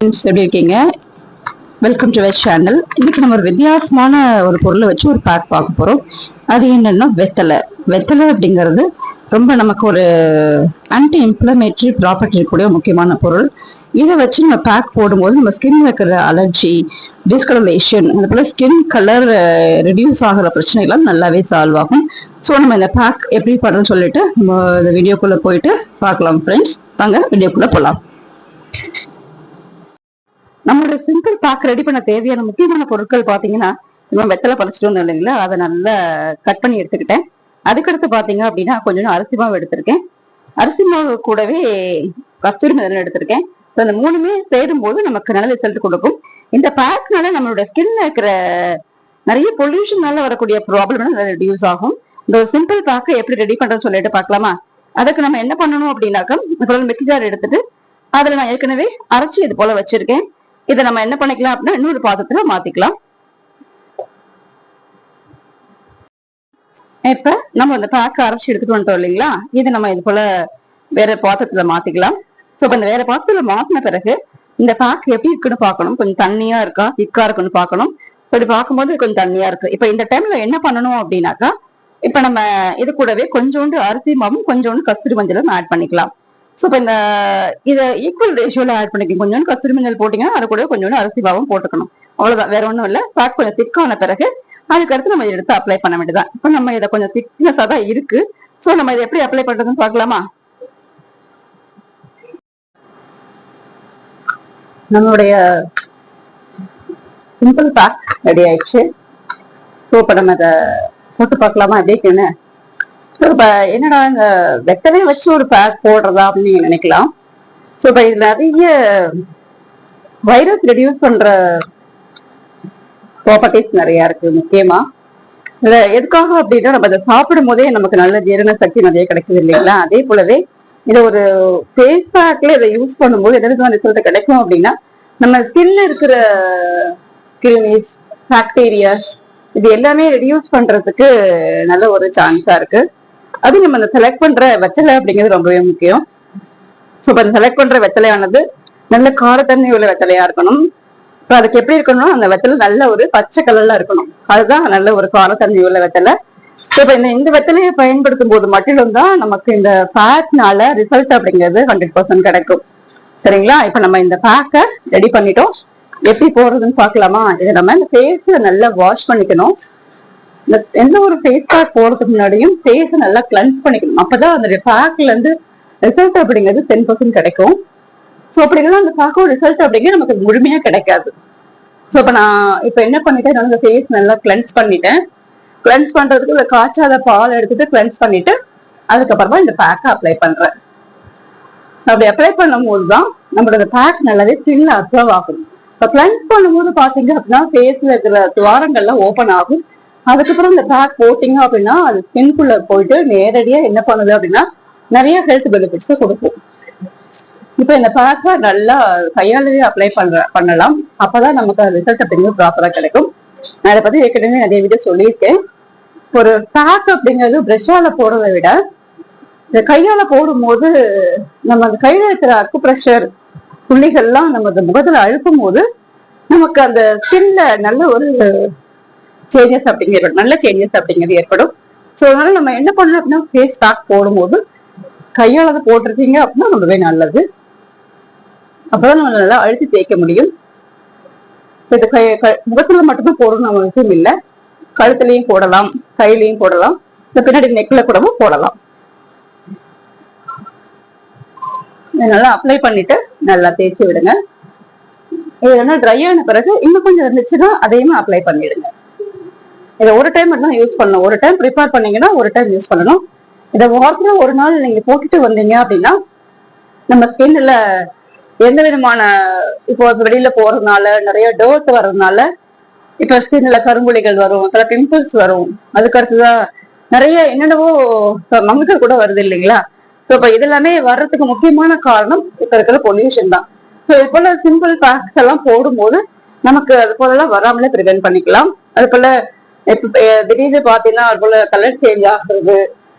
Friends எப்படி இருக்கீங்க welcome to veg channel இன்னைக்கு நம்ம ஒரு வித்தியாசமான ஒரு பொருளை வச்சு ஒரு பேக் பார்க்க போறோம். அது என்னன்னா வெத்தலை. வெத்தலை அப்படிங்கிறது ரொம்ப நமக்கு ஒரு ஆன்டி இம்ப்ளமேட்ரி ப்ராப்பர்ட்டி இருக்கக்கூடிய முக்கியமான பொருள். இதை வச்சு நம்ம பேக் போடும்போது நம்ம ஸ்கின் வைக்கிற அலர்ஜி டிஸ்கலரேஷன் அது போல ஸ்கின் கலர் ரெடியூஸ் ஆகிற பிரச்சனைகள்லாம் நல்லாவே சால்வ் ஆகும். ஸோ நம்ம இந்த பேக் எப்படி பண்ணுறோம்னு சொல்லிட்டு நம்ம இந்த வீடியோக்குள்ளே போயிட்டு பார்க்கலாம் ஃப்ரெண்ட்ஸ் வாங்க வீடியோக்குள்ளே போகலாம் நம்மளோட சிம்பிள் பாக்கு ரெடி பண்ண தேவையான முக்கியமான பொருட்கள் பார்த்தீங்கன்னா நம்ம வெத்தலை பறிச்சிட்டு வந்தோம் இல்லைங்களா? அதை நல்லா கட் பண்ணி எடுத்துக்கிட்டேன். அதுக்கடுத்து பார்த்தீங்க அப்படின்னா கொஞ்சம் அரிசி மாவு எடுத்திருக்கேன். அரிசி மாவு கூடவே கஸ்தூரி மெதல் எடுத்திருக்கேன். ஸோ அந்த மூணுமே சேரும் போது நமக்கு நல்ல ரிசல்ட் கொடுக்கும். இந்த பேக்னால நம்மளோட ஸ்கின்ல இருக்கிற நிறைய பொல்யூஷன்னால வரக்கூடிய ப்ராப்ளம் ரெடியூஸ் ஆகும். இந்த சிம்பிள் பேக்கை எப்படி ரெடி பண்றதுன்னு சொல்லிட்டு பார்க்கலாமா அதுக்கு நம்ம என்ன பண்ணணும் அப்படின்னாக்கா இப்போ மிக்சர் ஜார் எடுத்துட்டு அதுல நான் ஏற்கனவே அரைச்சி இது போல வச்சிருக்கேன். இதை நம்ம என்ன பண்ணிக்கலாம் அப்படின்னா இன்னொரு பாத்திரத்துல மாத்திக்கலாம். இப்ப நம்ம இந்த பேக்க அரைச்சி எடுத்துட்டு வந்துட்டோம் இல்லைங்களா? இதை நம்ம இது போல வேற பாத்திரத்துல மாத்திக்கலாம். சோ இந்த வேற பாத்திரத்துல மாத்தின பிறகு இந்த பேக் எப்படி இருக்குன்னு பார்க்கணும். கொஞ்சம் தண்ணியா இருக்கா? திக்கா இருக்குன்னு பார்க்கணும். இப்படி பார்க்கும்போது கொஞ்சம் தண்ணியா இருக்கு. இப்ப இந்த டைம்ல என்ன பண்ணணும் அப்படின்னாக்கா இப்ப நம்ம இது கூடவே கொஞ்சோண்டு அரிசி மாவும் கொஞ்சோண்டு கஸ்தூரி மஞ்சளும் ஆட் பண்ணிக்கலாம். ஸோ இப்போ இந்த இதை ஈக்குவல் ரேஷியோல ஆட் பண்ணிக்கணும் கொஞ்சோண்டு கஸ்தூரி மஞ்சள் போட்டீங்கன்னா அது கூட கொஞ்சோண்டு அரிசி பாவம் போட்டுக்கணும். அவ்வளோதான் வேற ஒன்றும் இல்லை. பேக் கொஞ்சம் திக்கான பிறகு அதுக்கடுத்து நம்ம இதை எடுத்து அப்ளை பண்ண வேண்டியதான் இப்போ நம்ம இதை கொஞ்சம் திக்னஸாக தான் இருக்கு. ஸோ நம்ம இதை எப்படி அப்ளை பண்றதுன்னு பார்க்கலாமா? நம்மளுடைய சிம்பிள் பேக் ரெடி ஆயிடுச்சு. ஸோ இப்போ நம்ம இதை போட்டு பார்க்கலாமா? எப்படி இருக்குன்னு என்னடா இந்த வெட்டவே வச்சு ஒரு பேக் போடுறதா அப்படின்னு நீங்க நினைக்கலாம். ஸோ இப்போ இது நிறைய வைரஸ் ரெடியூஸ் பண்ற ப்ராப்பர்ட்டிஸ் நிறைய இருக்கு முக்கியமா. இதுல எதுக்காக அப்படின்னா நம்ம அதை சாப்பிடும் போதே நமக்கு நல்ல ஜீரண சக்தி நிறைய கிடைக்குது இல்லைங்களா? அதே போலவே இதை ஒரு ஃபேஸ் பேக்ல இதை யூஸ் பண்ணும்போது எதற்கு ரிசல்ட் கிடைக்கும் அப்படின்னா நம்ம ஸ்கின்ல இருக்கிற கிருமிஸ் பாக்டீரியாஸ் இது எல்லாமே ரெடியூஸ் பண்றதுக்கு நல்ல ஒரு சான்ஸா இருக்கு. அது நம்ம அந்த செலக்ட் பண்ற வெத்தலை அப்படிங்கிறது ரொம்பவே முக்கியம். ஸோ இப்போ செலக்ட் பண்ற வெத்தலையானது நல்ல காரத்தன்மை உள்ள வெத்தலையா இருக்கணும். இப்போ அதுக்கு எப்படி இருக்கணும் அந்த வெத்தலை நல்ல ஒரு பச்சை கலர்ல இருக்கணும். அதுதான் நல்ல ஒரு காரத்தன்மை உள்ள வெத்தலை. ஸோ இப்போ இந்த இந்த வெத்தலையை பயன்படுத்தும் போது மட்டும் தான் நமக்கு இந்த ஃபேட்னால ரிசல்ட் அப்படிங்கிறது ஹண்ட்ரட் பர்சன்ட் கிடைக்கும். சரிங்களா? இப்போ நம்ம இந்த பேக்கை ரெடி பண்ணிட்டோம். எப்படி போடுறதுன்னு பார்க்கலாமா? இதை நம்ம இந்த ஃபேஸை நல்லா வாஷ் பண்ணிக்கணும். எந்த ஒரு ஃபேஸ் பேக் போடுறதுக்கு முன்னாடியும் ஃபேஸை நல்லா கிளன்ஸ் பண்ணிக்கணும். அப்பதான் அந்த பேக்ல இருந்து ரிசல்ட் அப்படிங்கிறது டென் பர்சன்ட் கிடைக்கும். ஸோ அப்படிங்கிறது அந்த பேக்கோட ரிசல்ட் அப்படிங்கிறது நமக்கு முழுமையா கிடைக்காது. ஸோ இப்போ நான் இப்போ என்ன பண்ணிட்டேன்? நான் ஃபேஸ் நல்லா கிளென்ஸ் பண்ணிட்டேன். கிளென்ஸ் பண்றதுக்கு இந்த காய்ச்சாத பால் எடுத்துட்டு கிளென்ஸ் பண்ணிட்டு அதுக்கப்புறமா இந்த பேக்கை அப்ளை பண்றேன். அப்படி அப்ளை பண்ணும்போது தான் நம்மளோட பேக் நல்லாவே ஸ்கின்ல அப்சர்வ் ஆகும். இப்போ கிளென்ஸ் பண்ணும்போது பாத்தீங்க அப்படின்னா ஃபேஸில் இருக்கிற துவாரங்கள்லாம் ஓப்பன் ஆகும். அதுக்கப்புறம் இந்த பேக் போட்டிங்க அப்படின்னா அது ஸ்கின்குள்ள போயிட்டு நேரடியா என்ன பண்ணுது அப்படின்னா நிறைய ஹெல்த் பெனிஃபிட்ஸ் கொடுக்கும். இப்போ இந்த பேக்கை நல்லா கையாலவே அப்ளை பண்ற பண்ணலாம். அப்பதான் நமக்கு ரிசல்ட் அப்படிங்கிறது ப்ராப்பரா கிடைக்கும். நான் இதை பத்தி ஏற்கனவே நிறைய வீடியோ சொல்லியிருக்கேன். ஒரு பேக் அப்படிங்கிறது பிரஷால போடுறதை விட இந்த கையால போடும்போது நம்ம அந்த கையில இருக்கிற அக்கு பிரஷர் புள்ளிகள்லாம் நம்ம அந்த முகத்துல அழுக்கும் போது நமக்கு அந்த ஸ்கின்ல நல்ல ஒரு சேஞ்சஸ் அப்படிங்கிறது நல்ல சேஞ்சஸ் அப்படிங்கிறது ஏற்படும். ஸோ அதனால நம்ம என்ன பண்ணணும் அப்படின்னா ஃபேஸ் பேக் போடும்போது கையால் அதை போட்டிருக்கீங்க அப்படின்னா ரொம்பவே நல்லது. அப்பதான் நம்ம நல்லா அழுத்தி தேய்க்க முடியும். இது கை க- முகத்துல மட்டும்தான் போடணும் அவசியம் இல்லை. கழுத்துலையும் போடலாம் கையிலையும் போடலாம். இந்த பின்னாடி நெக்ல கூடவும் போடலாம். நல்லா அப்ளை பண்ணிட்டு நல்லா தேய்ச்சி விடுங்க. இது என்ன ட்ரை ஆன பிறகு இன்னும் கொஞ்சம் இருந்துச்சுன்னா அதையுமே அப்ளை பண்ணிடுங்க. இதை ஒரு டைம் மட்டும் யூஸ் பண்ணணும். ஒரு டைம் ப்ரிப்பேர் பண்ணீங்கன்னா ஒரு டைம் யூஸ் பண்ணணும். இதை வாரத்தில் ஒரு நாள் நீங்கள் போட்டுட்டு வந்தீங்க அப்படின்னா நம்ம ஸ்கின்ல எந்த விதமான இப்போ வெளியில போறதுனால நிறைய டோட் வர்றதுனால இப்போ ஸ்கின்ல கரும்புலிகள் வரும் சில பிம்பிள்ஸ் வரும். அதுக்கு அடுத்ததான் நிறைய என்னென்னவோ மங்குகள் கூட வருது இல்லைங்களா? ஸோ இப்போ இதெல்லாமே வர்றதுக்கு முக்கியமான காரணம் இப்போ இருக்கிற பொல்யூஷன் தான். ஸோ இது போல சிம்பிள் பேக்ஸ் எல்லாம் போடும்போது நமக்கு அது போலலாம் வராமலே ப்ரிவென்ட் பண்ணிக்கலாம். அது போல இப்ப திடீர்னு பாத்தீங்கன்னா அது போல கலர் சேஞ்ச் ஆகுறது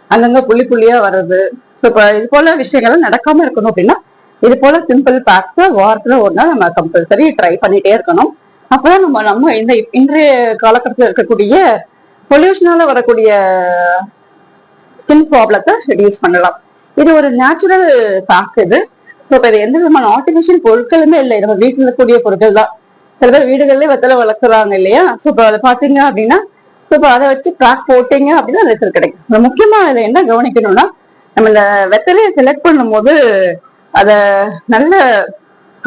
அங்கங்க புள்ளி புள்ளியா வர்றது இப்ப இப்போ இது போல விஷயங்கள்லாம் நடக்காம இருக்கணும் அப்படின்னா இது போல சிம்பிள் பேக்ஸ் வாரத்துல ஒரு நாள் நம்ம கம்பல்சரி ட்ரை பண்ணிட்டே இருக்கணும். அப்பதான் நம்ம நம்ம இந்த இன்றைய காலகட்டத்தில் இருக்கக்கூடிய பொல்யூஷனால வரக்கூடிய ஸ்கின் ப்ராப்ளத்தை ரெடியூஸ் பண்ணலாம். இது ஒரு நேச்சுரல் பேக் இது. ஸோ இப்போ இது எந்த விதமான ஆர்டிஃபிஷியல் பொருட்களுமே இல்லை. நம்ம வீட்டில் இருக்கக்கூடிய பொருட்கள் தான் சில பேர் வீடுகளிலே வெத்தலை வளர்க்குறாங்க இல்லையா? ஸோ இப்போ அதை பார்த்தீங்க அப்படின்னா இப்போ அதை வச்சு பேக் போட்டீங்க அப்படின்னா ரிசல்ட் கிடைக்கும். இந்த முக்கியமா இதில் என்ன கவனிக்கணும்னா நம்ம இந்த வெத்தலையை செலக்ட் பண்ணும்போது அதை நல்ல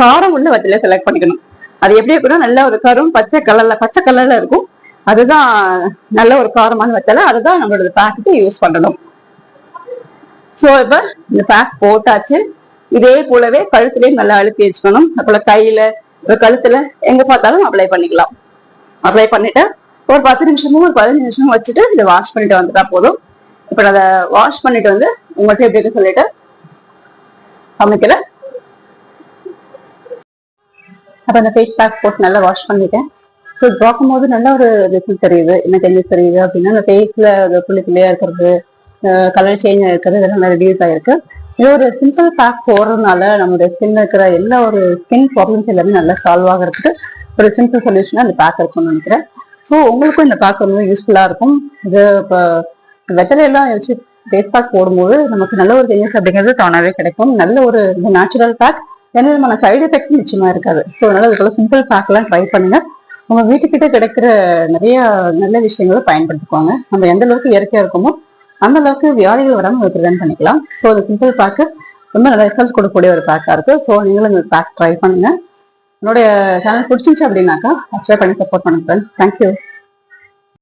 காரம் உள்ள வெத்தலையை செலக்ட் பண்ணிக்கணும். அது எப்படி இருக்கணும் நல்ல ஒரு கரும் பச்சை கலர்ல பச்சை கலர்ல இருக்கும். அதுதான் நல்ல ஒரு காரமான வெத்தலை. அதுதான் நம்மளோட பேக்கெட்டை யூஸ் பண்ணணும். ஸோ இப்போ இந்த பேக் போட்டாச்சு. இதே போலவே கழுத்துலேயும் நல்லா அழுத்தி வச்சுக்கணும். அப்புறம் கையில ஒரு கழுத்துல எங்க பார்த்தாலும் அப்ளை பண்ணிக்கலாம். அப்ளை பண்ணிட்டு ஒரு பத்து நிமிஷமும் ஒரு பதினஞ்சு நிமிஷமும் வச்சுட்டு இதை வாஷ் பண்ணிட்டு வந்துட்டா போதும். இப்போ அதை வாஷ் பண்ணிட்டு வந்து உங்கள்கிட்ட எப்படி இருக்கு சொல்லிட்டு சமைக்கிறேன். அப்ப அந்த ஃபேஸ் பேக் போட்டு நல்லா வாஷ் பண்ணிட்டேன். ஸோ பார்க்கும்போது நல்ல ஒரு ரிசல்ட் தெரியுது. என்ன சேஞ்சஸ் தெரியுது அப்படின்னா அந்த ஃபேஸ்ல புள்ளி புள்ளியா இருக்கிறது கலர் சேஞ்ச் இருக்கிறது இதெல்லாம் ரெடியூஸ் ஆயிருக்கு. இது ஒரு சிம்பிள் பேக் போடுறதுனால நம்மளுடைய ஸ்கின் இருக்கிற எல்லா ஒரு ஸ்கின் ப்ராப்ளம்ஸ் எல்லாமே நல்லா சால்வ் ஆகிறதுக்கு ஒரு சிம்பிள் சொல்யூஷனா அந்த பேக் இருக்கும்னு நினைக்கிறேன். ஸோ உங்களுக்கும் இந்த பேக் ரொம்ப யூஸ்ஃபுல்லாக இருக்கும். இது இப்போ வெத்தலையெல்லாம் வச்சு ஃபேஸ் பேக் போடும்போது நமக்கு நல்ல ஒரு சேஞ்சஸ் அப்படிங்கிறது தானாகவே கிடைக்கும். நல்ல ஒரு நேச்சுரல் பேக் எந்த விதமான சைடு எஃபெக்ட்ஸ் நிச்சயமா இருக்காது. ஸோ அதனால அதுக்குள்ள சிம்பிள் பேக்லாம் ட்ரை பண்ணுங்க. உங்க வீட்டுக்கிட்ட கிடைக்கிற நிறைய நல்ல விஷயங்களை பயன்படுத்திக்குவாங்க நம்ம எந்த அளவுக்கு இயற்கையா இருக்கோமோ அந்த அளவுக்கு வியாதிகள் வராமல் ப்ரிவென்ட் பண்ணிக்கலாம். ஸோ அது சிம்பிள் பேக்கு ரொம்ப நல்ல ரிசல்ட் கொடுக்கக்கூடிய ஒரு பேக்காக இருக்குது ஸோ நீங்களும் இந்த பேக் ட்ரை பண்ணுங்கள் என்னுடைய சேனல் பிடிச்சிருச்சு அப்படின்னாக்கா சப்ஸ்கிரைப் பண்ணி சப்போர்ட் பண்ணுங்க தேங்க்யூ